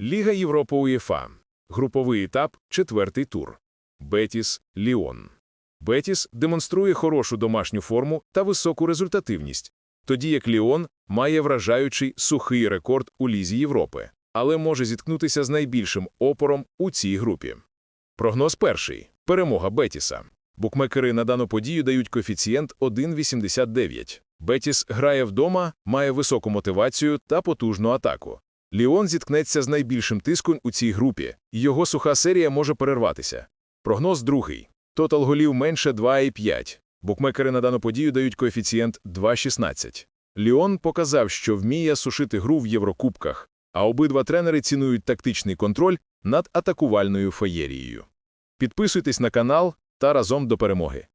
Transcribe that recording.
Ліга Європи УЄФА. Груповий етап, четвертий тур. Бетіс, Ліон. Бетіс демонструє хорошу домашню форму та високу результативність, тоді як Ліон має вражаючий сухий рекорд у Лізі Європи, але може зіткнутися з найбільшим опором у цій групі. Прогноз перший. Перемога Бетіса. Букмекери на дану подію дають коефіцієнт 1,89. Бетіс грає вдома, має високу мотивацію та потужну атаку. Ліон зіткнеться з найбільшим тиском у цій групі, і його суха серія може перерватися. Прогноз другий. Тотал голів менше 2,5. Букмекери на дану подію дають коефіцієнт 2,16. Ліон показав, що вміє сушити гру в Єврокубках, а обидва тренери цінують тактичний контроль над атакувальною феєрією. Підписуйтесь на канал та разом до перемоги.